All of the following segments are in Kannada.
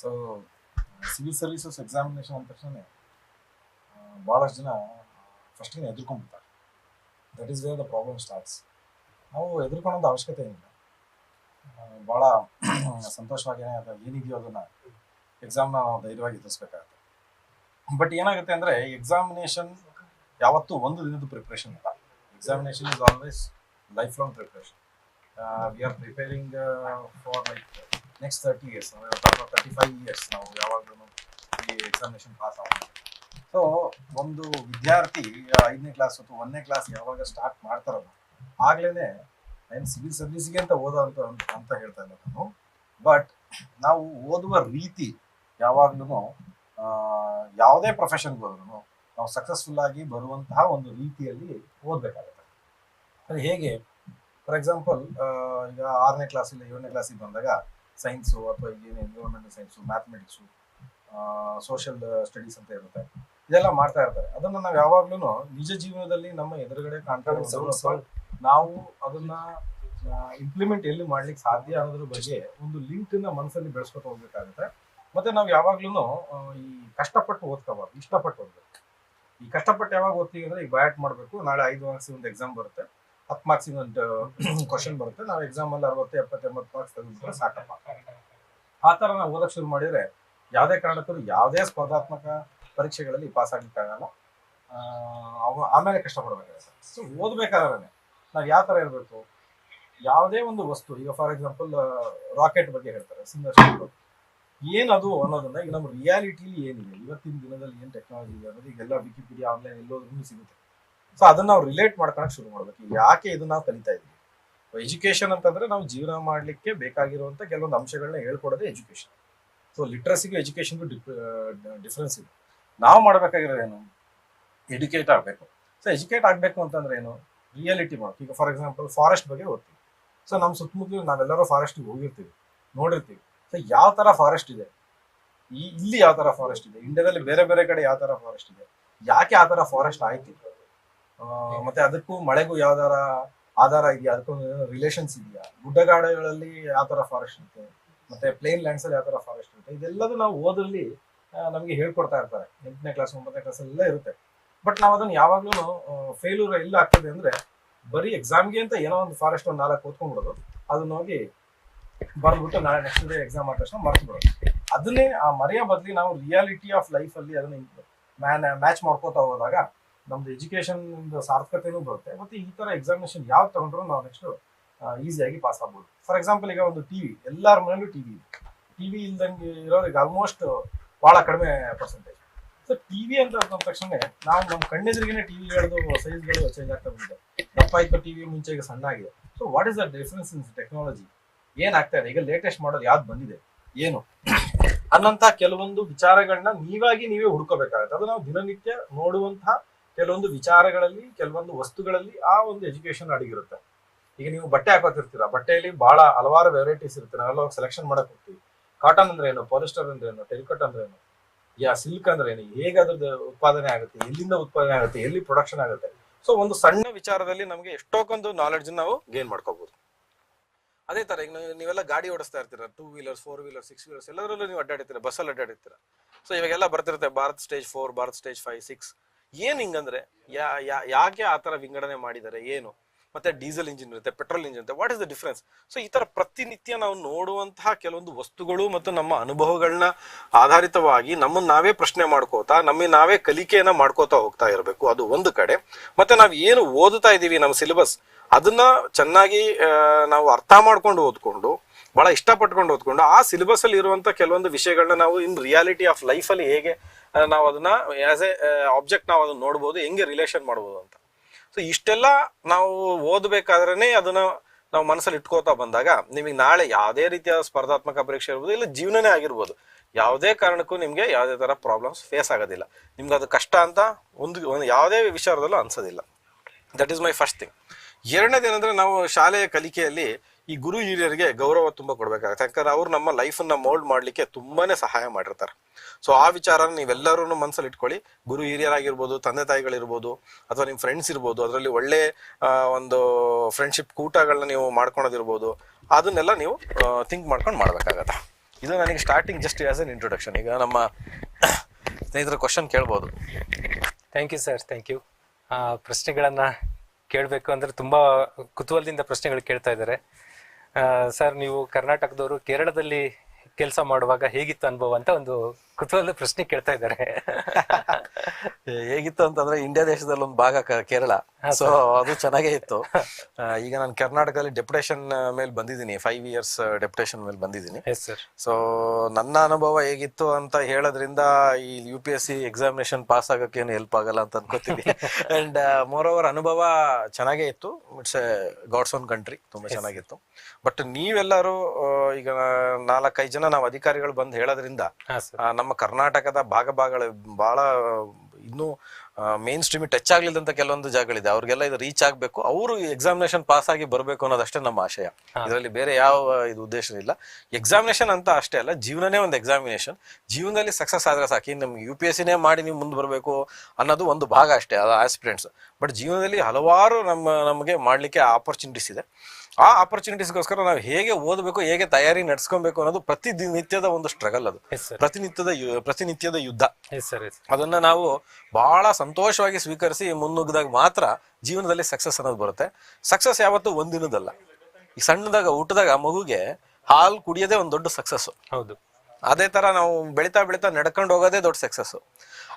ಸೊ ಸಿವಿಲ್ ಸರ್ವಿಸಸ್ ಎಕ್ಸಾಮಿನೇಷನ್ ಅಂದ ತಕ್ಷಣ ಭಾಳಷ್ಟು ಜನ ಫಸ್ಟಿಗೆ ಎದುರ್ಕೊಂಡ್ಬಿಡ್ತಾರೆ. That is where the problem starts ನಾವು ಎದುರ್ಕೊಳ್ಳೋದು ಅವಶ್ಯಕತೆ ಏನಿಲ್ಲ. ಭಾಳ ಸಂತೋಷವಾಗಿ ಅದು ಏನಿದೆಯೋ ಅದನ್ನು ಎಕ್ಸಾಮ್ನ ಧೈರ್ಯವಾಗಿ ಎದುರಿಸ್ಬೇಕಾಗತ್ತೆ. ಬಟ್ ಏನಾಗುತ್ತೆ ಅಂದರೆ ಎಕ್ಸಾಮಿನೇಷನ್ ಯಾವತ್ತೂ ಒಂದು ದಿನದ ಪ್ರಿಪ್ರೇಷನ್ ಇಲ್ಲ examination is always life long preparation we are preparing for like next thirty years thirty five years ನಾವು ಯಾವಾಗಲೂ ಈ ಎಕ್ಸಾಮಿನೇಷನ್ ಪಾಸ್ ಆಗೋದು ಸೊ ಒಂದು ವಿದ್ಯಾರ್ಥಿ ಐದನೇ ಕ್ಲಾಸ್ ಅಥವಾ ಒಂದನೇ ಕ್ಲಾಸ್ ಯಾವಾಗ ಸ್ಟಾರ್ಟ್ ಮಾಡ್ತಾರಲ್ಲ ಆಗ್ಲೇ ನಾನು ಸಿವಿಲ್ ಸರ್ವಿಸ್ಗೆ ಅಂತ ಓದೋ ಅಂತ ಅಂತ ಹೇಳ್ತಾ ಇಲ್ಲ ನಾನು ಬಟ್ ನಾವು ಓದುವ ರೀತಿ ಯಾವಾಗ್ಲೂ ಯಾವುದೇ ಪ್ರೊಫೆಷನ್ಗೆ ಹೋದ್ರು ನಾವು ಸಕ್ಸಸ್ಫುಲ್ ಆಗಿ ಬರುವಂತಹ ಒಂದು ರೀತಿಯಲ್ಲಿ ಓದಬೇಕಾಗುತ್ತೆ. ಅದು ಹೇಗೆ? ಫಾರ್ ಎಕ್ಸಾಂಪಲ್ ಈಗ ಆರನೇ ಕ್ಲಾಸಿಂದ ಏಳನೇ ಕ್ಲಾಸಿಗೆ ಬಂದಾಗ ಸೈನ್ಸು ಅಥವಾ ಏನು environmental science mathematics social studies ಅಂತ ಇರುತ್ತೆ. ಇದೆಲ್ಲ ಮಾಡ್ತಾ ಇರ್ತಾರೆ. ಅದನ್ನ ನಾವು ಯಾವಾಗ್ಲೂ ನಿಜ ಜೀವನದಲ್ಲಿ ನಮ್ಮ ಎದುರುಗಡೆ ಕಾಣ್ತಾ ನಾವು ಅದನ್ನ ಇಂಪ್ಲಿಮೆಂಟ್ ಎಲ್ಲಿ ಮಾಡ್ಲಿಕ್ಕೆ ಸಾಧ್ಯ ಅನ್ನೋದ್ರ ಬಗ್ಗೆ ಒಂದು ಲಿಂಕ್ನ ಮನಸ್ಸಲ್ಲಿ ಬೆಳೆಸ್ಕೊತ ಹೋಗ್ಬೇಕಾಗುತ್ತೆ. ಮತ್ತೆ ನಾವು ಯಾವಾಗ್ಲೂ ಈ ಕಷ್ಟಪಟ್ಟು ಓದ್ಕೋಬಾರ್ದು ಇಷ್ಟಪಟ್ಟು ಓದ್ಬೇಕು. ಈ ಕಷ್ಟಪಟ್ಟು ಯಾವಾಗ ಓದ್ತೀವಿ ಅಂದ್ರೆ ಈಗ ಬಯಾಟ್ ಮಾಡಬೇಕು ನಾಳೆ ಐದು ಮಾರ್ಕ್ಸ್ ಒಂದು ಎಕ್ಸಾಮ್ ಬರುತ್ತೆ. ಹತ್ತು ಮಾರ್ಕ್ಸ್ ಒಂದು ಕ್ವಶನ್ ಬರುತ್ತೆ. ನಾವು ಎಕ್ಸಾಮ್ ಅಲ್ಲಿ ಅರವತ್ತು, ಎಪ್ಪತ್ತು, ಎಂಬತ್ತು ಮಾರ್ಕ್ಸ್ ತೆಗೆದುಕೊಂಡ್ರೆ ಸಾಕಪ್ಪ. ಆ ತರ ನಾವು ಓದಕ್ಕೆ ಶುರು ಮಾಡಿದ್ರೆ ಯಾವುದೇ ಕಾರಣಕ್ಕೂ ಯಾವುದೇ ಸ್ಪರ್ಧಾತ್ಮಕ ಪರೀಕ್ಷೆಗಳಲ್ಲಿ ಪಾಸ್ ಆಗಲಿಕ್ಕಾಗಲ್ಲ ಅವ, ಆಮೇಲೆ ಸರ್. ಸೊ ಓದ್ಬೇಕಾದ್ರೆ ನಾವು ಯಾವ ತರ ಇರಬೇಕು? ಯಾವುದೇ ಒಂದು ವಸ್ತು, ಈಗ ಫಾರ್ ಎಕ್ಸಾಂಪಲ್ ರಾಕೆಟ್ ಬಗ್ಗೆ ಹೇಳ್ತಾರೆ ಸಿಂಗರ್ ಏನದು ಅನ್ನೋದನ್ನ ಈಗ ನಮ್ಮ ರಿಯಾಲಿಟಿಲಿ ಏನಿದೆ? ಇವತ್ತಿನ ದಿನದಲ್ಲಿ ಏನು ಟೆಕ್ನಾಲಜಿ ಇದೆ ಅನ್ನೋದು ಈಗೆಲ್ಲ ವಿಕಿಪೀಡಿಯಾ ಆನ್ಲೈನ್ ಎಲ್ಲೋದ್ರೂ ಸಿಗುತ್ತೆ. ಸೊ ಅದನ್ನ ನಾವು ರಿಲೇಟ್ ಮಾಡ್ಕೊಳಕ್ ಶುರು ಮಾಡ್ಬೇಕು. ಯಾಕೆ ಇದನ್ನ ನಾವು ಕಲಿತಾ ಇದೀವಿ? ಎಜುಕೇಶನ್ ಅಂತಂದ್ರೆ ನಾವು ಜೀವನ ಮಾಡ್ಲಿಕ್ಕೆ ಬೇಕಾಗಿರುವಂತ ಕೆಲವೊಂದು ಅಂಶಗಳನ್ನ ಹೇಳ್ಕೊಡೋದೇ ಎಜುಕೇಶನ್ ಸೊ ಲಿಟ್ರಸಿಗೂ ಎಜುಕೇಶನ್ಗೂ ಡಿಫ್ರೆನ್ಸ್ ಇದೆ. ನಾವು ಮಾಡ್ಬೇಕಾಗಿರೋದೇನು ಏನು? ಆಗ್ಬೇಕು. ಸೊ ಎಜುಕೇಟ್ ಆಗಬೇಕು ಅಂತಂದ್ರೆ ಏನು? ರಿಯಾಲಿಟಿ ಮಾಡಬೇಕು ಈಗ ಫಾರ್ ಎಕ್ಸಾಂಪಲ್ ಫಾರೆಸ್ಟ್ ಬಗ್ಗೆ ಓದ್ತೀವಿ. ಸೊ ನಮ್ಮ ಸುತ್ತಮುತ್ತಲು ನಾವೆಲ್ಲರೂ ಫಾರೆಸ್ಟ್ಗೆ ಹೋಗಿರ್ತೀವಿ. ನೋಡಿರ್ತೀವಿ. ಸೊ ಯಾವ ತರ ಫಾರೆಸ್ಟ್ ಇದೆ? ಇಲ್ಲಿ ಯಾವ ತರ ಫಾರೆಸ್ಟ್ ಇದೆ? ಇಂಡಿಯಾದಲ್ಲಿ ಬೇರೆ ಬೇರೆ ಕಡೆ ಯಾವ ತರ ಫಾರೆಸ್ಟ್ ಇದೆ? ಯಾಕೆ ಆ ತರ ಫಾರೆಸ್ಟ್ ಆಯ್ತು ಮತ್ತೆ ಅದಕ್ಕೂ ಮಳೆಗೂ ಯಾವ್ದಾರ ಆಧಾರ ಇದೆಯಾ? ಅದಕ್ಕೂ ರಿಲೇಷನ್ಸ್ ಇದೆಯಾ? ಗುಡ್ಡಗಾಡಗಳಲ್ಲಿ ಯಾವ ತರ ಫಾರೆಸ್ಟ್ ಇರುತ್ತೆ ಮತ್ತೆ ಪ್ಲೇನ್ ಲ್ಯಾಂಡ್ಸ್ ಅಲ್ಲಿ ಯಾವ ತರ ಫಾರೆಸ್ಟ್ ಇರುತ್ತೆ ಇದೆಲ್ಲದೂ ನಾವು ಓದಲ್ಲಿ ನಮಗೆ ಹೇಳ್ಕೊಡ್ತಾ ಇರ್ತಾರೆ. ಎಂಟನೇ ಕ್ಲಾಸ್ ಒಂಬತ್ತನೇ ಕ್ಲಾಸ್ ಎಲ್ಲ ಇರುತ್ತೆ. ಬಟ್ ನಾವು ಅದನ್ನ ಯಾವಾಗ್ಲೂ ಫೇಲ್ಯೂರ್ ಎಲ್ಲ ಆಗ್ತದೆ ಅಂದ್ರೆ ಬರೀ ಎಕ್ಸಾಮ್ಗೆ ಅಂತ ಏನೋ ಒಂದು ಫಾರೆಸ್ಟ್ ಒಂದು ನಾಲ್ಕು ಓದ್ಕೊಂಡ್ಬಿಡೋದು ಅದನ್ನ ಹೋಗಿ ಬರ್ದ್ಬಿಟ್ಟು ನಾಳೆ ನೆಕ್ಸ್ಟ್ ಡೇ ಎಕ್ಸಾಮ್ ಆದ ತಕ್ಷಣ ಮರ್ತು ಬಿಡೋದು. ಅದನ್ನೇ ಆ ಮರೆಯ ಬದಲಿ ನಾವು ರಿಯಾಲಿಟಿ ಆಫ್ ಲೈಫ್ ಅಲ್ಲಿ ಅದನ್ನ ಮ್ಯಾನ್ ಮ್ಯಾಚ್ ಮಾಡ್ಕೋತಾ ಹೋದಾಗ ನಮ್ದು ಎಜುಕೇಶನ್ ಸಾರ್ಥಕತೆನೂ ಬರುತ್ತೆ. ಮತ್ತೆ ಈ ತರ ಎಕ್ಸಾಮಿನೇಷನ್ ಯಾವ್ ತಗೊಂಡ್ರು ನಾವು ನೆಕ್ಸ್ಟ್ ಈಸಿಯಾಗಿ ಪಾಸ್ ಆಗ್ಬೋದು. ಫಾರ್ ಎಕ್ಸಾಂಪಲ್ ಈಗ ಒಂದು ಟಿವಿ ಎಲ್ಲರ ಮನೇಲೂ ಟಿವಿ ಇದೆ. ಟಿವಿ ಇಲ್ದಂಗೆ ಇರೋರಿಗೆ ಆಲ್ಮೋಸ್ಟ್ ಬಹಳ ಕಡಿಮೆ ಪರ್ಸೆಂಟೇಜ್ ಸೊ ಟಿವಿ ಅಂತ ಅಂದ ತಕ್ಷಣ ನಾವು ನಮ್ಮ ಟಿವಿ ಟಿವಿಗಳದ್ದು ಸೈಜ್ಗಳು ಚೇಂಜ್ ಆಗ್ತಾ ಬಂದಿದೆ. ದಪ್ಪ ಇತ್ತು ಟಿವಿ ಮುಂಚೆ ಈಗ ಸಣ್ಣ ಆಗಿದೆ. So what is the difference in technology ಏನಾಗ್ತಾ ಇದೆ? ಈಗ ಲೇಟೆಸ್ಟ್ ಮಾಡೋದು ಯಾವ್ದು ಬಂದಿದೆ? ಏನು? ಅನ್ನಂತ ಕೆಲವೊಂದು ವಿಚಾರಗಳನ್ನ ನೀವಾಗಿ ನೀವೇ ಹುಡ್ಕೋಬೇಕಾಗತ್ತೆ. ಅದು ನಾವು ದಿನನಿತ್ಯ ನೋಡುವಂತಹ ಕೆಲವೊಂದು ವಿಚಾರಗಳಲ್ಲಿ, ಕೆಲವೊಂದು ವಸ್ತುಗಳಲ್ಲಿ ಆ ಒಂದು ಎಜುಕೇಶನ್ ಅಡಗಿರುತ್ತೆ. ಈಗ ನೀವು ಬಟ್ಟೆ ಹಾಕೋತಿರ್ತೀರಾ, ಬಟ್ಟೆಯಲ್ಲಿ ಬಹಳ ಹಲವಾರು ವೆರೈಟೀಸ್ ಇರುತ್ತೆ. ನಾವೆಲ್ಲ ಸೆಲೆಕ್ಷನ್ ಮಾಡಕ್ ಹೋಗ್ತೀವಿ. ಕಾಟನ್ ಅಂದ್ರೆ ಏನು? ಪಾಲಿಸ್ಟರ್ ಅಂದ್ರೆ ಏನು? ಟೆಲಿಕಟ್ ಅಂದ್ರೆ ಏನು? ಯಾ ಸಿಲ್ಕ್ ಅಂದ್ರೆ ಏನು? ಹೇಗೆ ಅದ್ರದ್ದು ಉತ್ಪಾದನೆ ಆಗುತ್ತೆ? ಎಲ್ಲಿಂದ ಉತ್ಪಾದನೆ ಆಗುತ್ತೆ? ಎಲ್ಲಿ ಪ್ರೊಡಕ್ಷನ್ ಆಗುತ್ತೆ? ಸೊ ಒಂದು ಸಣ್ಣ ವಿಚಾರದಲ್ಲಿ ನಮಗೆ ಎಷ್ಟೊಂದು ನಾಲೆಡ್ಜ್ ನಾವು ಗೇನ್ ಮಾಡ್ಕೋಬಹುದು ಅದೇ ತರ, ಈಗ ನೀವು- ನೀವೆಲ್ಲ ಗಾಡಿ ಓಡಿಸ್ತಾ ಇರ್ತೀರ. Two wheelers four wheeler six wheelers ಎಲ್ಲದರಲ್ಲೂ ನೀವು ಅಡ್ಡಾಡಿರ್ತೀರ. ಬಸ್ಸಲ್ಲಿ ಅಡ್ಡಾಡಿರ್ತೀರ. ಸೊ ಇವಾಗೆಲ್ಲ ಬರ್ತಿರುತ್ತೆ. Bharat stage four Bharat stage five six ಏನ್ ಹಿಂಗಂದ್ರೆ, ಯಾ, ಯಾ- ಯಾಕೆ ಆ ತರ ವಿಂಗಡಣೆ ಮಾಡಿದ್ದಾರೆ, ಏನು? ಮತ್ತೆ ಡೀಸೆಲ್ ಇಂಜಿನ್ ಇರುತ್ತೆ, ಪೆಟ್ರೋಲ್ ಇಂಜಿನ್ ಇರುತ್ತೆ what is the difference so ಈ ತರ ಪ್ರತಿನಿತ್ಯ ನಾವು ನೋಡುವಂತಹ ಕೆಲವೊಂದು ವಸ್ತುಗಳು ಮತ್ತು ನಮ್ಮ ಅನುಭವಗಳನ್ನ ಆಧಾರಿತವಾಗಿ ನಮ್ಮನ್ನ ನಾವೇ ಪ್ರಶ್ನೆ ಮಾಡ್ಕೋತಾ, ನಮ್ಮ ನಾವೇ ಕಲಿಕೆಯನ್ನ ಮಾಡ್ಕೋತಾ ಹೋಗ್ತಾ ಇರಬೇಕು, ಅದು ಒಂದು ಕಡೆ. ಮತ್ತೆ ನಾವು ಏನು ಓದುತ್ತಾ ಇದ್ದೀವಿ ನಮ್ಮ ಸಿಲೆಬಸ್ ಅದನ್ನ ಚೆನ್ನಾಗಿ ನಾವು ಅರ್ಥ ಮಾಡ್ಕೊಂಡು ಓದ್ಕೊಂಡು ಬಹಳ ಇಷ್ಟಪಟ್ಕೊಂಡು ಓದ್ಕೊಂಡು ಆ ಸಿಲೆಬಸ್ ಅಲ್ಲಿ ಇರುವಂತ ಕೆಲವೊಂದು ವಿಷಯಗಳನ್ನ ನಾವು ಇನ್ ರಿಯಾಲಿಟಿ ಆಫ್ ಲೈಫ್ ಅಲ್ಲಿ ಹೇಗೆ ನಾವು ಅದನ್ನ ಆಸ್ ಎ ಆಬ್ಜೆಕ್ಟ್ ನಾವು ಅದನ್ನ ನೋಡ್ಬೋದು, ಹೆಂಗೆ ರಿಲೇಷನ್ ಮಾಡ್ಬೋದು ಅಂತ. ಸೊ ಇಷ್ಟೆಲ್ಲ ನಾವು ಓದಬೇಕಾದ್ರೆ ಅದನ್ನ ನಾವು ಮನಸ್ಸಲ್ಲಿ ಇಟ್ಕೋತಾ ಬಂದಾಗ ನಿಮಗೆ ನಾಳೆ ಯಾವುದೇ ರೀತಿಯ ಸ್ಪರ್ಧಾತ್ಮಕ ಪರೀಕ್ಷೆ ಇರ್ಬೋದು, ಇಲ್ಲ ಜೀವನನೇ ಆಗಿರ್ಬೋದು, ಯಾವುದೇ ಕಾರಣಕ್ಕೂ ನಿಮಗೆ ಯಾವುದೇ ಥರ ಪ್ರಾಬ್ಲಮ್ಸ್ ಫೇಸ್ ಆಗೋದಿಲ್ಲ. ನಿಮ್ಗೆ ಅದು ಕಷ್ಟ ಅಂತ ಒಂದು ಒಂದು ಯಾವುದೇ ವಿಚಾರದಲ್ಲೂ ಅನ್ಸೋದಿಲ್ಲ. That is my first thing ಎರಡನೇದೇನೆಂದರೆ ನಾವು ಶಾಲೆಯ ಕಲಿಕೆಯಲ್ಲಿ ಈ ಗುರು ಹಿರಿಯರಿಗೆ ಗೌರವ ತುಂಬಾ ಕೊಡ್ಬೇಕಾಗುತ್ತೆ. ಯಾಕಂದ್ರೆ ಅವ್ರು ನಮ್ಮ ಲೈಫನ್ನ ಮೋಲ್ಡ್ ಮಾಡ್ಲಿಕ್ಕೆ ತುಂಬಾನೇ ಸಹಾಯ ಮಾಡಿರ್ತಾರೆ. ಸೊ ಆ ವಿಚಾರನ ನೀವೆಲ್ಲರೂ ಮನಸ್ಸಲ್ಲಿ ಇಟ್ಕೊಳ್ಳಿ. ಗುರು ಹಿರಿಯರಾಗಿರ್ಬೋದು, ತಂದೆ ತಾಯಿಗಳಿರ್ಬೋದು, ಅಥವಾ ನಿಮ್ಮ ಫ್ರೆಂಡ್ಸ್ ಇರ್ಬೋದು, ಅದರಲ್ಲಿ ಒಳ್ಳೆ ಒಂದು ಫ್ರೆಂಡ್ಶಿಪ್ ಕೂಟಗಳನ್ನ ನೀವು ಮಾಡ್ಕೊಳೋದಿರ್ಬೋದು, ಅದನ್ನೆಲ್ಲ ನೀವು ಥಿಂಕ್ ಮಾಡ್ಕೊಂಡು ಮಾಡ್ಬೇಕಾಗತ್ತೆ. ಇದು ನನಗೆ starting just as an introduction ಈಗ ನಮ್ಮ ಸ್ನೇಹಿತರ ಕ್ವಶನ್ ಕೇಳ್ಬೋದು. Thank you sir thank you ಪ್ರಶ್ನೆಗಳನ್ನ ಕೇಳಬೇಕು ಅಂದ್ರೆ ತುಂಬಾ ಕುತೂಹಲದಿಂದ ಪ್ರಶ್ನೆಗಳು ಕೇಳ್ತಾ ಇದ್ದಾರೆ. ಸರ್ ನೀವು ಕರ್ನಾಟಕದವರು ಕೇರಳದಲ್ಲಿ ಕೆಲಸ ಮಾಡುವಾಗ ಹೇಗಿತ್ತು ಅನುಭವ ಅಂತ ಒಂದು ಕುತೂಹಲದ ಪ್ರಶ್ನೆ ಕೇಳ್ತಾ ಇದ್ದಾರೆ. ಹೇಗಿತ್ತು ಅಂತಂದ್ರೆ ಇಂಡಿಯಾ ದೇಶದಲ್ಲಿ ಒಂದು ಭಾಗ ಕೇರಳ. ಸೊ ಅದು ಚೆನ್ನಾಗೇ ಇತ್ತು. ಈಗ ನಾನು ಕರ್ನಾಟಕದಲ್ಲಿ ಡೆಪ್ಯುಟೇಷನ್ ಮೇಲೆ ಬಂದಿದ್ದೀನಿ. ಫೈವ್ ಇಯರ್ಸ್ ಡೆಪ್ಯುಟೇಷನ್ ಮೇಲೆ ಬಂದಿದ್ದೀನಿ. ಸೊ ನನ್ನ ಅನುಭವ ಹೇಗಿತ್ತು ಅಂತ ಹೇಳೋದ್ರಿಂದ ಈ U P S C examination pass ಆಗಕ್ಕೆ ಏನು ಹೆಲ್ಪ್ ಆಗಲ್ಲ ಅಂತ ಅನ್ಕೋತೀನಿ. ಅಂಡ್ ಮೋರ್ ಓವರ್ ಅನುಭವ ಚೆನ್ನಾಗೇ ಇತ್ತು. It's a God's own country ತುಂಬಾ ಚೆನ್ನಾಗಿತ್ತು. ಬಟ್ ನೀವೆಲ್ಲರೂ ಈಗ ನಾಲ್ಕೈದು ಜನ ನಾವು ಅಧಿಕಾರಿಗಳು ಬಂದು ಹೇಳೋದ್ರಿಂದ ನಮ್ಮ ಕರ್ನಾಟಕದ ಭಾಗ ಭಾಗಗಳು ಬಹಳ ಇನ್ನೂ ಮೇನ್ ಸ್ಟ್ರೀಮ್ ಟಚ್ ಆಗ್ಲಿಲ್ಲದಂತ ಕೆಲವೊಂದು ಜಾಗಗಳಿದೆ. ಅವ್ರಿಗೆಲ್ಲ ಇದು ರೀಚ್ ಆಗಬೇಕು. ಅವರು ಎಕ್ಸಾಮಿನೇಷನ್ ಪಾಸ್ ಆಗಿ ಬರಬೇಕು ಅನ್ನೋದಷ್ಟೇ ನಮ್ಮ ಆಶಯ. ಇದರಲ್ಲಿ ಬೇರೆ ಯಾವ ಇದು ಉದ್ದೇಶ ಇಲ್ಲ. ಎಕ್ಸಾಮಿನೇಷನ್ ಅಂತ ಅಷ್ಟೇ ಅಲ್ಲ ಜೀವನನೇ ಒಂದು ಎಕ್ಸಾಮಿನೇಷನ್ ಜೀವನದಲ್ಲಿ ಸಕ್ಸಸ್ ಆದ್ರೆ ಸಾಕಿ. ನಮ್ಗೆ ಯು ಪಿ ಎಸ್ ಸಿನೇ ಮಾಡಿ ನೀವು ಮುಂದೆ ಬರಬೇಕು ಅನ್ನೋದು ಒಂದು ಭಾಗ ಅಷ್ಟೇ ಅದು ಆಸ್ಪಿರೆಂಟ್ಸ್ ಬಟ್ ಜೀವನದಲ್ಲಿ ಹಲವಾರು ನಮ್ಮ ನಮಗೆ ಮಾಡಲಿಕ್ಕೆ ಆಪರ್ಚುನಿಟೀಸ್ ಇದೆ. ಆ ಆಪರ್ಚುನಿಟೀಸ್ಗೋಸ್ಕರ ನಾವು ಹೇಗೆ ಓದಬೇಕು ಹೇಗೆ ತಯಾರಿ ನಡ್ಸ್ಕೊಬೇಕು ಅನ್ನೋದು ಪ್ರತಿನಿತ್ಯದ ಒಂದು ಸ್ಟ್ರಗಲ್ ಅದು. ಪ್ರತಿನಿತ್ಯದ ಪ್ರತಿನಿತ್ಯದ ಯುದ್ಧ. ಅದನ್ನ ನಾವು ಬಹಳ ಸಂತೋಷವಾಗಿ ಸ್ವೀಕರಿಸಿ ಮುನ್ನುಗ್ಗಿದಾಗ ಮಾತ್ರ ಜೀವನದಲ್ಲಿ ಸಕ್ಸಸ್ ಅನ್ನೋದು ಬರುತ್ತೆ. ಸಕ್ಸಸ್ ಯಾವತ್ತೂ ಒಂದಿನದಲ್ಲ. ಈ ಸಣ್ಣದಾಗ ಊಟದಾಗ ಮಗುಗೆ ಹಾಲು ಕುಡಿಯೋದೇ ಒಂದು ದೊಡ್ಡ ಸಕ್ಸಸ್ ಹೌದು. ಅದೇ ತರ ನಾವು ಬೆಳಿತಾ ಬೆಳಿತಾ ನಡ್ಕೊಂಡು ಹೋಗೋದೇ ದೊಡ್ಡ ಸಕ್ಸಸ್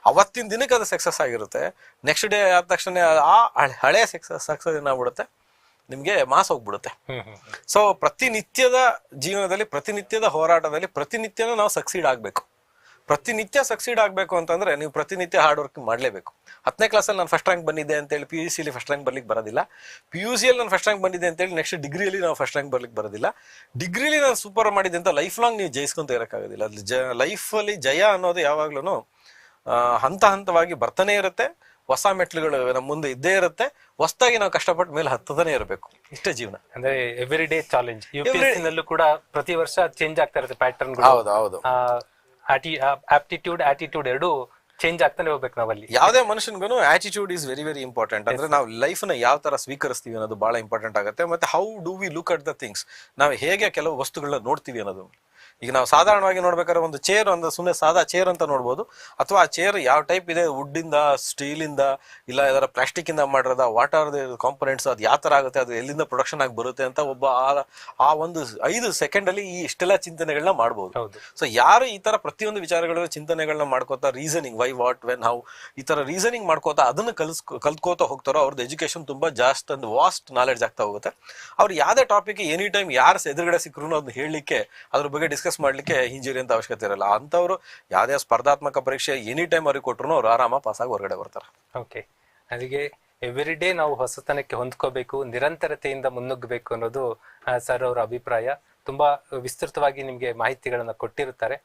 ಅವತ್ತಿನ ದಿನಕ್ಕೆ ಅದು ಸಕ್ಸಸ್ ಆಗಿರುತ್ತೆ. ನೆಕ್ಸ್ಟ್ ಡೇ ಆದ ತಕ್ಷಣ ಆ ಹಳೆ- ಹಳೆ ಸಕ್ಸಸ್ ಸಕ್ಸಸ್ ಏನಾಗ್ಬಿಡುತ್ತೆ? ನಿಮಗೆ ಮಾಸ್ ಹೋಗ್ಬಿಡುತ್ತೆ. ಸೊ ಪ್ರತಿನಿತ್ಯದ ಜೀವನದಲ್ಲಿ ಪ್ರತಿನಿತ್ಯದ ಹೋರಾಟದಲ್ಲಿ ಪ್ರತಿನಿತ್ಯನೂ ನಾವು ಸಕ್ಸೀಡ್ ಆಗಬೇಕು. ಪ್ರತಿನಿತ್ಯ ಸಕ್ಸೀಡ್ ಆಗಬೇಕು ಅಂತಂದ್ರೆ ನೀವು ಪ್ರತಿನಿತ್ಯ ಹಾರ್ಡ್ ವರ್ಕ್ ಮಾಡಲೇಬೇಕು. ಹತ್ತನೇ ಕ್ಲಾಸಲ್ಲಿ ನಾನು ಫಸ್ಟ್ ರ್ಯಾಂಕ್ ಬಂದಿದ್ದೆ ಅಂತೇಳಿ ಪಿ ಯು ಸಿಲಿ ಫಸ್ಟ್ ರ್ಯಾಂಕ್ ಬರ್ಲಿಕ್ಕೆ ಬರೋದಿಲ್ಲ. ಪಿ ಯು ಸಿಯಲ್ಲಿ ನಾನು ಫಸ್ಟ್ ರ್ಯಾಂಕ್ ಬಂದಿದ್ದೆ ಅಂತೇಳಿ ನೆಕ್ಸ್ಟ್ ಡಿಗ್ರಿಯಲ್ಲಿ ನಾವು ಫಸ್ಟ್ ರ್ಯಾಂಕ್ ಬರ್ಲಿಕ್ಕೆ ಬರೋದಿಲ್ಲ. ಡಿಗ್ರಿಲಿ ನಾನು ಸೂಪರ್ ಮಾಡಿದ್ದೆ ಅಂತ ಲೈಫ್ ಲಾಂಗ್ ನೀವು ಜಯಿಸ್ಕೊಂತ ಇರೋಕ್ಕಾಗೋದಿಲ್ಲ. ಜ ಲೈಫಲ್ಲಿ ಜಯ ಅನ್ನೋದು ಯಾವಾಗ್ಲೂ ಹಂತ ಹಂತವಾಗಿ ಬರ್ತಾನೆ ಇರುತ್ತೆ. ಹೊಸ ಮೆಟ್ಲುಗಳು ನಮ್ಮ ಮುಂದೆ ಇದ್ದೇ ಇರುತ್ತೆ. ಹೊಸದಾಗಿ ನಾವು ಕಷ್ಟಪಟ್ಟು ಮೇಲೆ ಹತ್ತದನೇ ಇರಬೇಕು. ಇಷ್ಟೇ ಜೀವನ. ಅಂದ್ರೆ ಎವ್ರಿ ಡೇ ಚಾಲೆಂಜ್ ಯು ಕೂಡ ಪ್ರತಿ ವರ್ಷ ಚೇಂಜ್ ಆಗ್ತಾ ಇರುತ್ತೆ ಪ್ಯಾಟರ್ನ್ ಹೌದು ಹೌದು. ಆಪ್ಟಿಟ್ಯೂಡ್ ಆಟಿಟ್ಯೂಡ್ ಎರಡು ಚೇಂಜ್ ಆಗ್ತಾನೆ ಹೋಗ್ಬೇಕು ನಾವಲ್ಲಿ. ಯಾವುದೇ ಮನುಷ್ಯನ್ಗೂ attitude is very very important ಅಂದ್ರೆ ನಾವು ಲೈಫ್ನ ಯಾವ ತರ ಸ್ವೀಕರಿಸ್ತೀವಿ ಅನ್ನೋದು ಬಹಳ ಇಂಪಾರ್ಟೆಂಟ್ ಆಗುತ್ತೆ. ಮತ್ತೆ how do we look at the things ನಾವು ಹೇಗೆ ಕೆಲವು ವಸ್ತುಗಳನ್ನ ನೋಡ್ತೀವಿ ಅನ್ನೋದು. ಈಗ ನಾವು ಸಾಧಾರಣವಾಗಿ ನೋಡ್ಬೇಕಾದ್ರೆ ಒಂದು ಚೇರ್ ಒಂದು ಸುಮ್ಮನೆ ಸಾದಾ ಚೇರ್ ಅಂತ ನೋಡ್ಬೋದು. ಅಥವಾ ಆ ಚೇರ್ ಯಾವ ಟೈಪ್ ಇದೆ? ವುಡ್ ಇಂದ ಸ್ಟೀಲ್ ಇಂದ ಇಲ್ಲ ಯಾವ್ದಾರ ಪ್ಲಾಸ್ಟಿಕ್ ಇಂದ ಮಾಡಿರೋದ? ವಾಟ್ ಆರ್ ದಿ ಕಾಂಪೊನೆಂಟ್ಸ್ ಅದು ಯಾವ ತರ ಆಗುತ್ತೆ? ಅದು ಎಲ್ಲಿಂದ ಪ್ರೊಡಕ್ಷನ್ ಆಗಿ ಬರುತ್ತೆ ಅಂತ ಒಬ್ಬ ಆ- ಒಂದು ಐದು ಸೆಕೆಂಡ್ ಅಲ್ಲಿ ಈ ಇಷ್ಟೆಲ್ಲ ಚಿಂತನೆಗಳನ್ನ ಮಾಡ್ಬೋದು. ಸೊ ಯಾರು ಈ ತರ ಪ್ರತಿಯೊಂದು ವಿಚಾರಗಳ ಚಿಂತನೆಗಳನ್ನ ಮಾಡ್ಕೋತಾ reasoning why what when how ಈ ತರ ರೀಸನಿಂಗ್ ಮಾಡ್ಕೋತಾ ಅದನ್ನ ಕಲ್ಸ್ ಕಲ್ತ್ಕೋತಾ ಹೋಗ್ತಾರೋ ಅವ್ರದ್ದು ಎಜುಕೇಶನ್ ತುಂಬಾ ಜಾಸ್ತಿ ಅಂಡ್ ವಾಸ್ಟ್ ನಾಲೆಡ್ಜ್ ಆಗ್ತಾ ಹೋಗುತ್ತೆ. ಅವ್ರು ಯಾವ್ದೇ ಟಾಪಿಕ್ ಎನಿ ಟೈಮ್ ಯಾರು ಎದುರುಗಡೆ ಸಿಕ್ಕರು ಅದನ್ನ ಹೇಳಲಿಕ್ಕೆ ಅದ್ರ ಬಗ್ಗೆ ಡಿಸ್ಕಸ್ ಮಾಡ್ಲಿಕ್ಕೆ ಇಂಜುರಿ ಅಂತ ಅವಶ್ಯಕತೆ ಇರಲ್ಲ. ಅಂತವ್ರು ಯಾವ್ದೇ ಸ್ಪರ್ಧಾತ್ಮಕ ಪರೀಕ್ಷೆ ಎನಿ ಟೈಮ್ ಅವ್ರಿಗೆ ಕೊಟ್ಟರು ಅವ್ರು ಆರಾಮ ಪಾಸ್ ಆಗಿ ಹೊರಗಡೆ ಬರ್ತಾರೆ. ಓಕೆ ಅದಕ್ಕೆ ಎವ್ರಿ ಡೇ ನಾವು ಹೊಸತನಕ್ಕೆ ಹೊಂದ್ಕೋಬೇಕು, ನಿರಂತರತೆಯಿಂದ ಮುನ್ನುಗ್ಗಬೇಕು ಅನ್ನೋದು ಸರ್ ಅವರ ಅಭಿಪ್ರಾಯ. ತುಂಬಾ ವಿಸ್ತೃತವಾಗಿ ನಿಮಗೆ ಮಾಹಿತಿಗಳನ್ನು ಕೊಟ್ಟಿರುತ್ತಾರೆ.